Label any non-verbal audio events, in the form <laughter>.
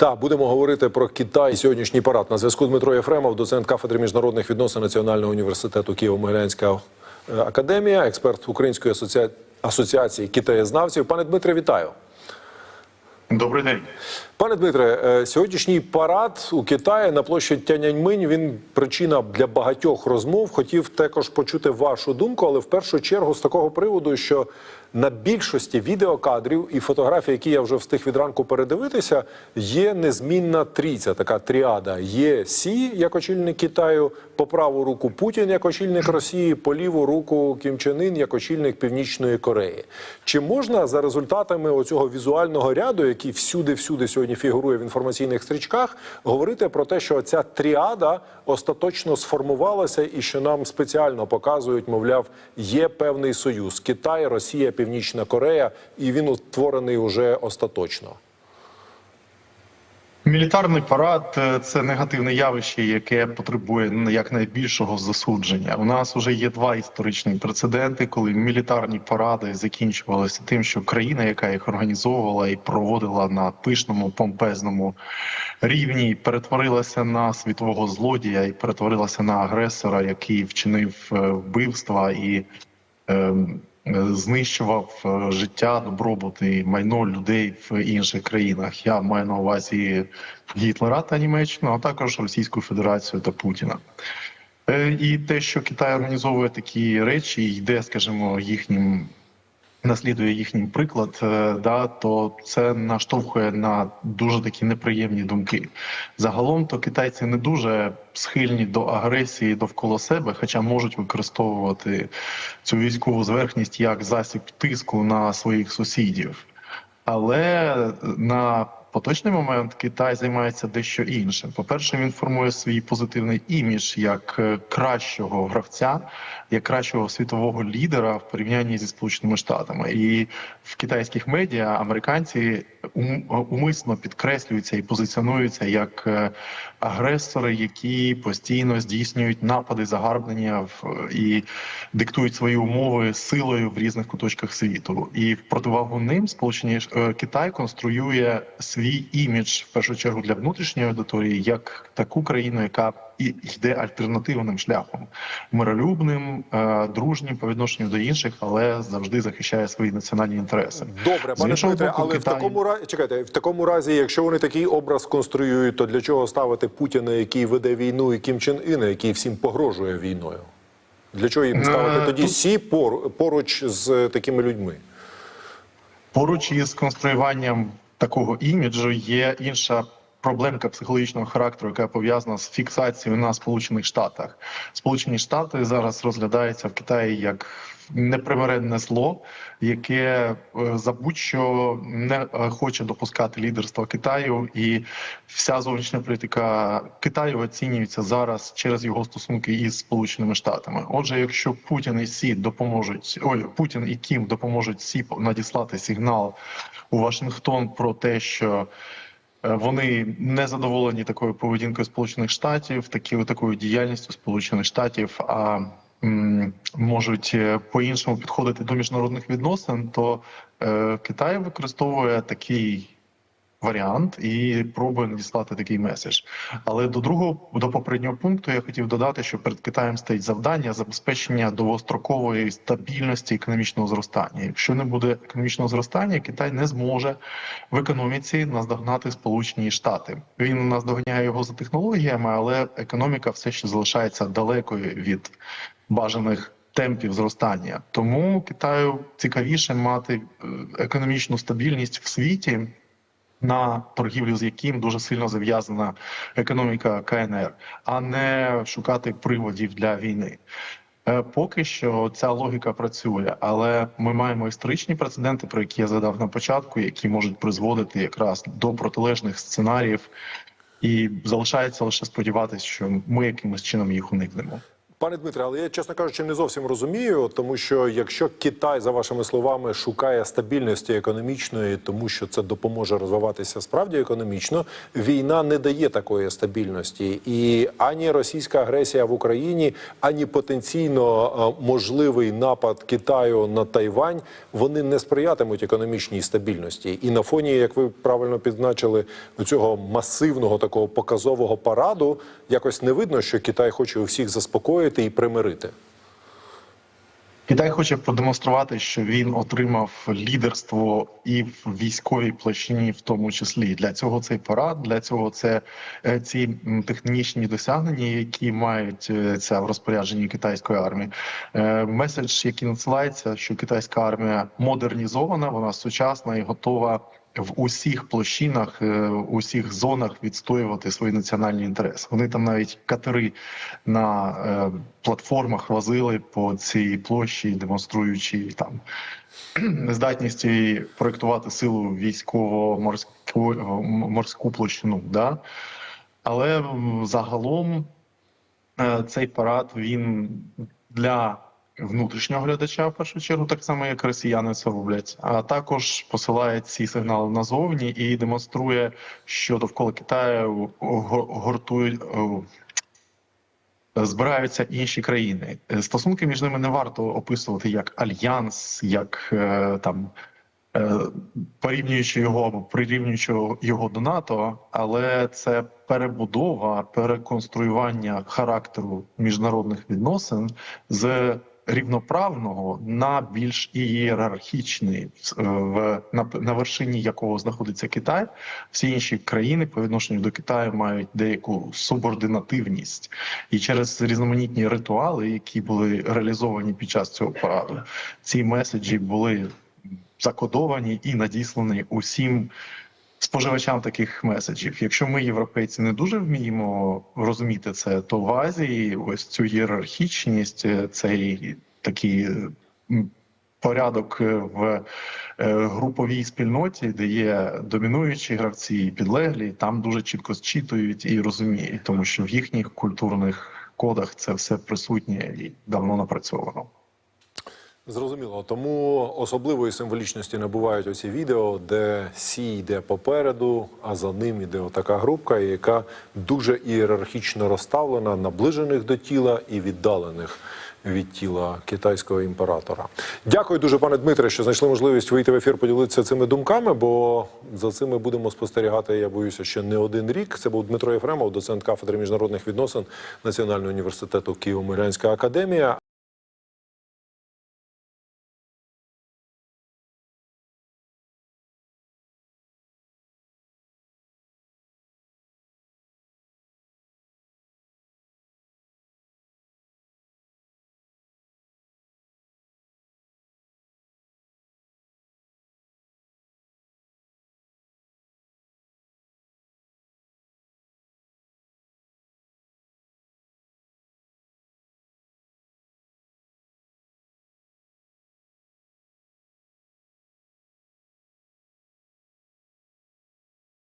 Так, будемо говорити про Китай. Сьогоднішній парад на зв'язку Дмитро Єфремов, доцент кафедри міжнародних відносин Національного університету Києво-Могилянська е, академія, експерт Української асоціа- асоціації китаєзнавців. Пане Дмитре, вітаю. Добрий день. Пане Дмитре, е, сьогоднішній парад у Китаї на площі Тяньаньминь він причина для багатьох розмов. Хотів також почути вашу думку, але в першу чергу з такого приводу, що на більшості відеокадрів і фотографій, які я вже встиг від ранку передивитися, є незмінна трійця, така тріада. Є Сі як очільник Китаю, по праву руку Путін як очільник Росії, по ліву руку Кім Чен Ін як очільник Північної Кореї. Чи можна за результатами оцього візуального ряду, який всюди-всюди сьогодні фігурує в інформаційних стрічках, говорити про те, що ця тріада остаточно сформувалася, і що нам спеціально показують, мовляв, є певний союз Китай, Росія, Північна Корея, і він утворений уже остаточно. Мілітарний парад це негативне явище, яке потребує якнайбільшого засудження. У нас вже є два історичні прецеденти, коли мілітарні паради закінчувалися тим, що країна, яка їх організовувала і проводила на пишному помпезному рівні, перетворилася на світового злодія і перетворилася на агресора, який вчинив е, вбивства і. е, Знищував е, життя, добробут і майно людей в інших країнах. Я маю на увазі Гітлера та Німеччину, а також Російську Федерацію та Путіна. Е, І те, що Китай організовує такі речі, йде, скажімо, їхнім наслідує їхній приклад, е, да, то це наштовхує на дуже такі неприємні думки. Загалом то китайці не дуже схильні до агресії довкола себе, хоча можуть використовувати цю військову зверхність як засіб тиску на своїх сусідів. Але на поточний момент Китай займається дещо іншим. По-перше, він формує свій позитивний імідж як е, кращого гравця, як кращого світового лідера в порівнянні зі Сполученими Штатами. І в китайських медіа американці ум- умисно підкреслюються і позиціонуються як е, агресори, які постійно здійснюють напади, загарбнення і диктують свої умови силою в різних куточках світу. І в противагу ним сполучені е, Китай конструює свій імідж в першу чергу для внутрішньої аудиторії як таку країну, яка і йде альтернативним шляхом, миролюбним, е, дружнім по відношенню до інших, але завжди захищає свої національні інтереси. Добре, пане Дмитре, але в такому разі чекайте, в такому разі, якщо вони такий образ конструюють, то для чого ставити Путіна, який веде війну, і Кім Чен Іна, який всім погрожує війною? Для чого їм Е, ставити тоді тут- сі пор- поруч з такими людьми? Поруч із конструюванням такого іміджу є інша проблемка психологічного характеру, яка пов'язана з фіксацією на Сполучених Штатах. Сполучені Штати зараз розглядаються в Китаї як непримиренне зло, яке е, за будь-що не е, хоче допускати лідерства Китаю, і вся зовнішня політика Китаю оцінюється зараз через його стосунки із Сполученими Штатами. Отже, якщо Путін і Сі допоможуть, ой, Путін і Кім допоможуть Сі надіслати сигнал у Вашингтон про те, що вони не задоволені такою поведінкою Сполучених Штатів, такі такою діяльністю Сполучених Штатів, а можуть е, по-іншому підходити до міжнародних відносин, то е, Китай використовує такий варіант і пробує надіслати такий меседж. Але до другого до попереднього пункту я хотів додати, що перед Китаєм стоїть завдання забезпечення довгострокової стабільності економічного зростання. Якщо не буде економічного зростання, Китай не зможе в економіці наздогнати Сполучені Штати. Він наздоганяє його за технологіями, але економіка все ще залишається далекою від бажаних. Темпів зростання тому Китаю цікавіше мати е, економічну стабільність в світі, на торгівлю з яким дуже сильно зав'язана економіка КНР, а не шукати приводів для війни. Е, Поки що ця логіка працює, але ми маємо історичні прецеденти, про які я згадав на початку, які можуть призводити якраз до протилежних сценаріїв, і залишається лише сподіватися, що ми якимось чином їх уникнемо. Пане Дмитре, але я, чесно кажучи, не зовсім розумію, тому що якщо Китай, за вашими словами, шукає стабільності економічної, тому що це допоможе розвиватися справді економічно, війна не дає такої стабільності. І ані російська агресія в Україні, ані потенційно е, можливий напад Китаю на Тайвань, вони не сприятимуть економічній стабільності. І на фоні, як ви правильно підзначили, цього масивного такого показового параду, якось не видно, що Китай хоче усіх заспокоїти і примирити. Китай хоче продемонструвати, що він отримав лідерство і в військовій площині, в тому числі для цього цей парад, для цього це е, ці технічні досягнення, які мають е, ця в розпорядженні китайської армії. Е, Меседж, який надсилається, що китайська армія модернізована, вона сучасна і готова. В усіх площинах, е, в усіх зонах відстоювати свої національні інтереси. Вони там навіть катери на е, платформах возили по цій площі, демонструючи там <clears throat> нездатність її проєктувати силу військово-морську морську площину. Да? Але загалом е, цей парад він для внутрішнього глядача в першу чергу, так само як росіяни це роблять, а також посилає ці сигнали назовні і демонструє, що довкола Китаю го- гуртують. Збираються інші країни. Стосунки між ними не варто описувати як альянс, як е, там е, порівнюючи його або прирівнюючи його до НАТО, але це перебудова, переконструювання характеру міжнародних відносин з рівноправного на більш ієрархічний, е, в на, на вершині якого знаходиться Китай. Всі інші країни по відношенню до Китаю мають деяку субординативність, і через різноманітні ритуали, які були реалізовані під час цього параду, ці меседжі були закодовані і надіслані усім споживачам таких меседжів. Якщо ми, європейці, не дуже вміємо розуміти це, то в Азії ось цю ієрархічність, е, цей такий е, порядок е, в груповій спільноті, де є домінуючі гравці і підлеглі, там дуже чітко зчитують і розуміють, тому що в їхніх культурних кодах це все присутнє і давно напрацьовано. Зрозуміло, тому особливої символічності набувають оці відео, де Сі йде попереду, а за ним іде отака групка, яка дуже ієрархічно розставлена, наближених до тіла і віддалених від тіла китайського імператора. Дякую дуже, пане Дмитре, що знайшли можливість вийти в ефір, поділитися цими думками, бо за цим будемо спостерігати. Я боюся, ще не один рік. Це був Дмитро Єфремов, доцент кафедри міжнародних відносин Національного університету Києво-Могилянська академія.